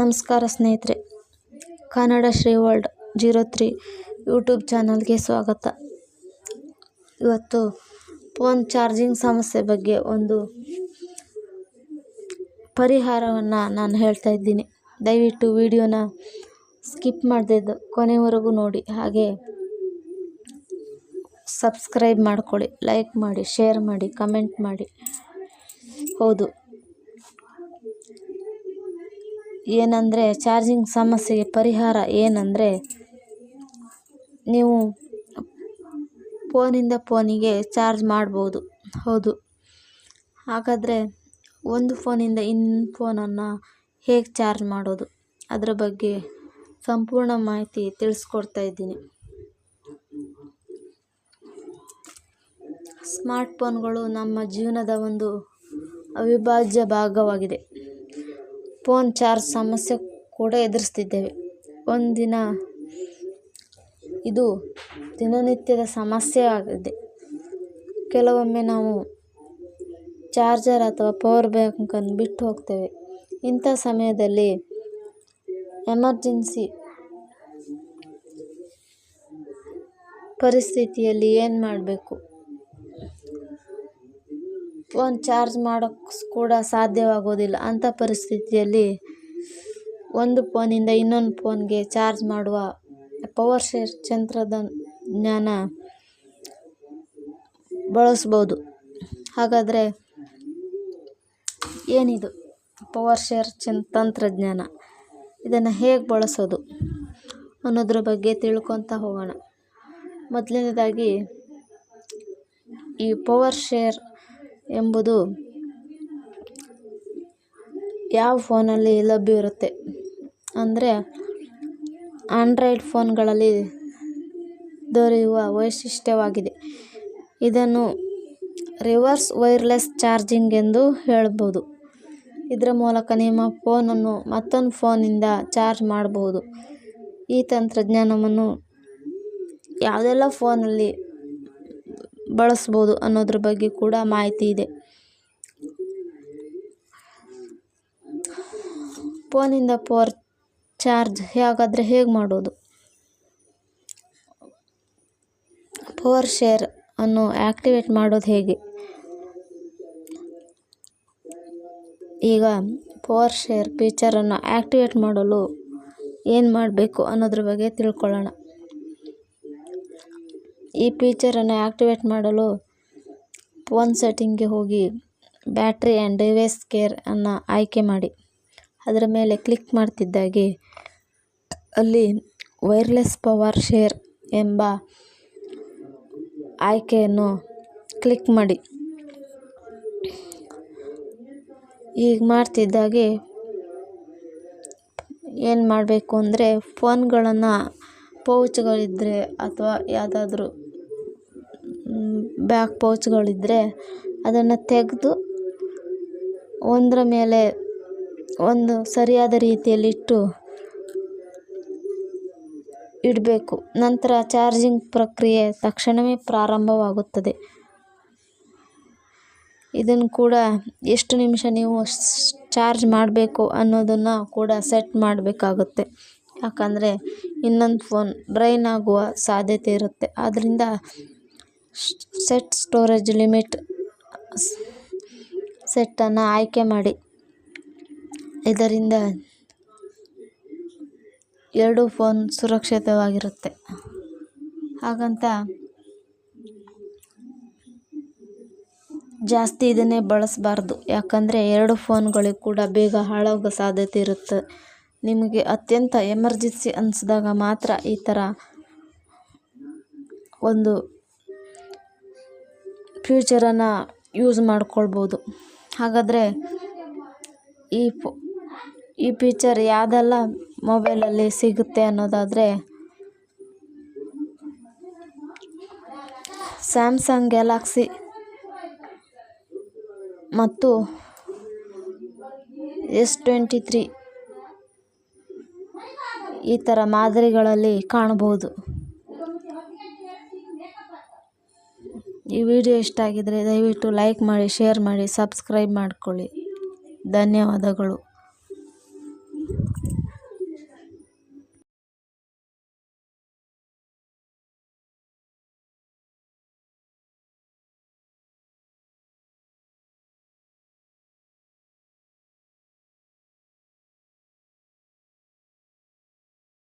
ನಮಸ್ಕಾರ ಸ್ನೇಹಿತರೆ. Kannada Shri world zero three YouTube ಚಾನಲ್ಗೆ ಸ್ವಾಗತ. ಇವತ್ತು ಫೋನ್ ಚಾರ್ಜಿಂಗ್ ಸಮಸ್ಯೆ ಬಗ್ಗೆ ಒಂದು ಪರಿಹಾರವನ್ನು ನಾನು ಹೇಳ್ತಾ ಇದ್ದೀನಿ. ದಯವಿಟ್ಟು ವಿಡಿಯೋನ ಸ್ಕಿಪ್ ಮಾಡದಿದ್ದು ಕೊನೆವರೆಗೂ ನೋಡಿ. ಹಾಗೆ ಸಬ್ಸ್ಕ್ರೈಬ್ ಮಾಡ್ಕೊಳ್ಳಿ, ಲೈಕ್ ಮಾಡಿ, ಶೇರ್ ಮಾಡಿ, ಕಮೆಂಟ್ ಮಾಡಿ. ಹೌದು. ಏನಂದರೆ ಚಾರ್ಜಿಂಗ್ ಸಮಸ್ಯೆಗೆ ಪರಿಹಾರ ಏನಂದರೆ ನೀವು ಫೋನಿಂದ ಫೋನಿಗೆ ಚಾರ್ಜ್ ಮಾಡ್ಬೋದು. ಹೌದು. ಹಾಗಾದರೆ ಒಂದು ಫೋನಿಂದ ಇನ್ನೊಂದು ಫೋನನ್ನು ಹೇಗೆ ಚಾರ್ಜ್ ಮಾಡೋದು? ಅದರ ಬಗ್ಗೆ ಸಂಪೂರ್ಣ ಮಾಹಿತಿ ತಿಳಿಸ್ಕೊಡ್ತಾ ಇದ್ದೀನಿ. ಸ್ಮಾರ್ಟ್ ಫೋನ್ಗಳು ನಮ್ಮ ಜೀವನದ ಒಂದು ಅವಿಭಾಜ್ಯ ಭಾಗವಾಗಿದೆ. ಫೋನ್ ಚಾರ್ಜ್ ಸಮಸ್ಯೆ ಕೂಡ ಎದುರಿಸ್ತಿದ್ದೇವೆ. ಒಂದಿನ ಇದು ದಿನನಿತ್ಯದ ಸಮಸ್ಯೆ ಆಗಿದೆ. ಕೆಲವೊಮ್ಮೆ ನಾವು ಚಾರ್ಜರ್ ಅಥವಾ ಪವರ್ ಬ್ಯಾಂಕನ್ನು ಬಿಟ್ಟು ಹೋಗ್ತೇವೆ. ಇಂಥ ಸಮಯದಲ್ಲಿ ಎಮರ್ಜೆನ್ಸಿ ಪರಿಸ್ಥಿತಿಯಲ್ಲಿ ಏನು ಮಾಡಬೇಕು? ಫೋನ್ ಚಾರ್ಜ್ ಮಾಡೋಕ್ಕೆ ಕೂಡ ಸಾಧ್ಯವಾಗೋದಿಲ್ಲ. ಅಂಥ ಪರಿಸ್ಥಿತಿಯಲ್ಲಿ ಒಂದು ಫೋನಿಂದ ಇನ್ನೊಂದು ಫೋನ್ಗೆ ಚಾರ್ಜ್ ಮಾಡುವ ಪವರ್ ಶೇರ್ ಜ್ಞಾನ ಬಳಸ್ಬೋದು. ಹಾಗಾದರೆ ಏನಿದು? ಪವರ್ ಶೇರ್ ಚನ್ ತಂತ್ರಜ್ಞಾನ. ಇದನ್ನು ಹೇಗೆ ಬಳಸೋದು ಅನ್ನೋದ್ರ ಬಗ್ಗೆ ತಿಳ್ಕೊತ ಹೋಗೋಣ. ಮೊದಲನೇದಾಗಿ ಈ ಪವರ್ ಶೇರ್ ಎಂಬುದು ಯಾವ ಫೋನಲ್ಲಿ ಲಭ್ಯವಿರುತ್ತೆ ಅಂದರೆ ಆಂಡ್ರಾಯ್ಡ್ ಫೋನ್ಗಳಲ್ಲಿ ದೊರೆಯುವ ವೈಶಿಷ್ಟ್ಯವಾಗಿದೆ. ಇದನ್ನು ರಿವರ್ಸ್ ವೈರ್ಲೆಸ್ ಚಾರ್ಜಿಂಗ್ ಎಂದು ಹೇಳ್ಬೋದು ಇದರ ಮೂಲಕ ನಿಮ್ಮ ಫೋನನ್ನು ಮತ್ತೊಂದು ಫೋನಿಂದ ಚಾರ್ಜ್ ಮಾಡಬಹುದು. ಈ ತಂತ್ರಜ್ಞಾನವನ್ನು ಯಾವುದೆಲ್ಲ ಫೋನಲ್ಲಿ ಬಳಸ್ಬೋದು ಅನ್ನೋದ್ರ ಬಗ್ಗೆ ಕೂಡ ಮಾಹಿತಿ ಇದೆ. ಫೋನಿಂದ ಪವರ್ ಚಾರ್ಜ್ ಹೇಗಾದರೆ ಹೇಗೆ ಮಾಡೋದು? ಪವರ್ ಶೇರ್ ಅನ್ನು ಆ್ಯಕ್ಟಿವೇಟ್ ಮಾಡೋದು ಹೇಗೆ? ಈಗ ಪವರ್ ಶೇರ್ ಫೀಚರನ್ನು ಆ್ಯಕ್ಟಿವೇಟ್ ಮಾಡಲು ಏನು ಮಾಡಬೇಕು ಅನ್ನೋದ್ರ ಬಗ್ಗೆ ತಿಳ್ಕೊಳ್ಳೋಣ. ಈ ಫೀಚರನ್ನು ಆ್ಯಕ್ಟಿವೇಟ್ ಮಾಡಲು ಫೋನ್ ಸೆಟ್ಟಿಂಗ್ಗೆ ಹೋಗಿ ಬ್ಯಾಟ್ರಿ ಆ್ಯಂಡ್ ಡಿವೈಸ್ ಕೇರ್ ಅನ್ನು ಆಯ್ಕೆ ಮಾಡಿ. ಅದರ ಮೇಲೆ ಕ್ಲಿಕ್ ಮಾಡ್ತಿದ್ದಾಗೆ ಅಲ್ಲಿ ವೈರ್ಲೆಸ್ ಪವರ್ ಶೇರ್ ಎಂಬ ಆಯ್ಕೆಯನ್ನು ಕ್ಲಿಕ್ ಮಾಡಿ. ಈಗ ಮಾಡ್ತಿದ್ದಾಗೆ ಏನು ಮಾಡಬೇಕು ಅಂದರೆ ಫೋನ್ಗಳನ್ನು ಪೌಚ್ಗಳಿದ್ದರೆ ಅಥವಾ ಯಾವುದಾದ್ರೂ ಬ್ಯಾಕ್ ಪೌಚ್ಗಳಿದ್ದರೆ ಅದನ್ನು ತೆಗೆದು ಒಂದರ ಮೇಲೆ ಒಂದು ಸರಿಯಾದ ರೀತಿಯಲ್ಲಿಟ್ಟು ಇಡಬೇಕು. ನಂತರ ಚಾರ್ಜಿಂಗ್ ಪ್ರಕ್ರಿಯೆ ತಕ್ಷಣವೇ ಪ್ರಾರಂಭವಾಗುತ್ತದೆ. ಇದನ್ನು ಕೂಡ ಎಷ್ಟು ನಿಮಿಷ ನೀವು ಚಾರ್ಜ್ ಮಾಡಬೇಕು ಅನ್ನೋದನ್ನು ಕೂಡ ಸೆಟ್ ಮಾಡಬೇಕಾಗುತ್ತೆ. ಯಾಕಂದರೆ ಇನ್ನೊಂದು ಫೋನ್ ಡ್ರೈನ್ ಆಗುವ ಸಾಧ್ಯತೆ ಇರುತ್ತೆ. ಆದ್ದರಿಂದ ಸೆಟ್ ಸ್ಟೋರೇಜ್ ಲಿಮಿಟ್ ಸೆಟ್ಟನ್ನು ಆಯ್ಕೆ ಮಾಡಿ. ಇದರಿಂದ ಎರಡು ಫೋನ್ ಸುರಕ್ಷಿತವಾಗಿರುತ್ತೆ. ಹಾಗಂತ ಜಾಸ್ತಿ ಇದನ್ನೇ ಬಳಸಬಾರ್ದು. ಯಾಕಂದರೆ ಎರಡು ಫೋನ್ಗಳಿಗೆ ಕೂಡ ಬೇಗ ಹಾಳಾಗೋ ಸಾಧ್ಯತೆ ಇರುತ್ತೆ. ನಿಮಗೆ ಅತ್ಯಂತ ಎಮರ್ಜೆನ್ಸಿ ಅನಿಸಿದಾಗ ಮಾತ್ರ ಈ ಥರ ಒಂದು ಫ್ಯೂಚರನ್ನು ಯೂಸ್ ಮಾಡ್ಕೊಳ್ಬೋದು. ಹಾಗಾದರೆ ಈ ಫೋ, ಈ ಫೀಚರ್ ಯಾವುದೆಲ್ಲ ಮೊಬೈಲಲ್ಲಿ ಸಿಗುತ್ತೆ ಅನ್ನೋದಾದರೆ ಸ್ಯಾಮ್ಸಂಗ್ ಗ್ಯಾಲಾಕ್ಸಿ ಮತ್ತು ಎಸ್ ಟ್ವೆಂಟಿ ತ್ರೀ ಈ ಥರ ಮಾದರಿಗಳಲ್ಲಿ ಕಾಣಬಹುದು. ಈ ವಿಡಿಯೋ ಇಷ್ಟ ಆಗಿದ್ದರೆ ದಯವಿಟ್ಟು ಲೈಕ್ ಮಾಡಿ ಶೇರ್ ಮಾಡಿ ಸಬ್ಸ್ಕ್ರೈಬ್ ಮಾಡಿಕೊಳ್ಳಿ. ಧನ್ಯವಾದಗಳು.